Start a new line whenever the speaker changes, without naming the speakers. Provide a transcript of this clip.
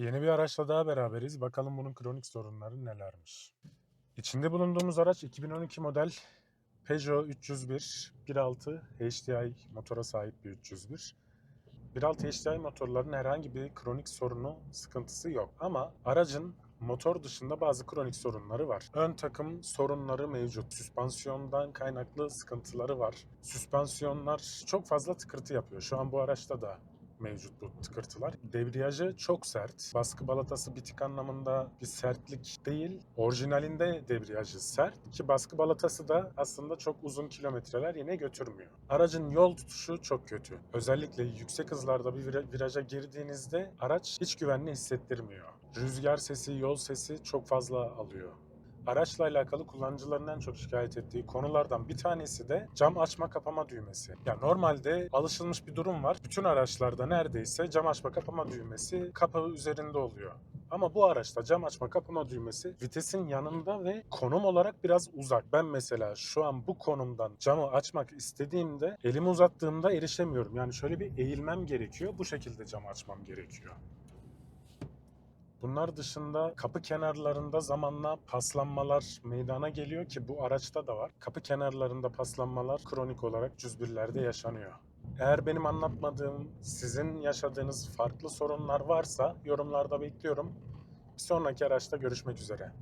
Yeni bir araçla daha beraberiz. Bakalım bunun kronik sorunları nelermiş. İçinde bulunduğumuz araç 2012 model Peugeot 301 1.6 HDI motora sahip bir 301. 1.6 HDI motorların herhangi bir kronik sorunu, sıkıntısı yok. Ama aracın motor dışında bazı kronik sorunları var. Ön takım sorunları mevcut. Süspansiyondan kaynaklı sıkıntıları var. Süspansiyonlar çok fazla tıkırtı yapıyor. Şu an bu araçta da mevcut bu tıkırtılar. Debriyajı çok sert. Baskı balatası bitik anlamında bir sertlik değil. Orijinalinde debriyajı sert ki baskı balatası da aslında çok uzun kilometreler yine götürmüyor. Aracın yol tutuşu çok kötü. Özellikle yüksek hızlarda bir vira- viraja girdiğinizde araç hiç güvenli hissettirmiyor. Rüzgar sesi, yol sesi çok fazla alıyor. Araçla alakalı kullanıcıların en çok şikayet ettiği konulardan bir tanesi de cam açma kapama düğmesi. Ya normalde alışılmış bir durum var. Bütün araçlarda neredeyse cam açma kapama düğmesi kapağı üzerinde oluyor. Ama bu araçta cam açma kapama düğmesi vitesin yanında ve konum olarak biraz uzak. Ben mesela şu an bu konumdan camı açmak istediğimde elimi uzattığımda erişemiyorum. Yani şöyle bir eğilmem gerekiyor. Bu şekilde camı açmam gerekiyor. Bunlar dışında kapı kenarlarında zamanla paslanmalar meydana geliyor ki bu araçta da var. Kapı kenarlarında paslanmalar kronik olarak cüzbirlerde yaşanıyor. Eğer benim anlatmadığım, sizin yaşadığınız farklı sorunlar varsa yorumlarda bekliyorum. Bir sonraki araçta görüşmek üzere.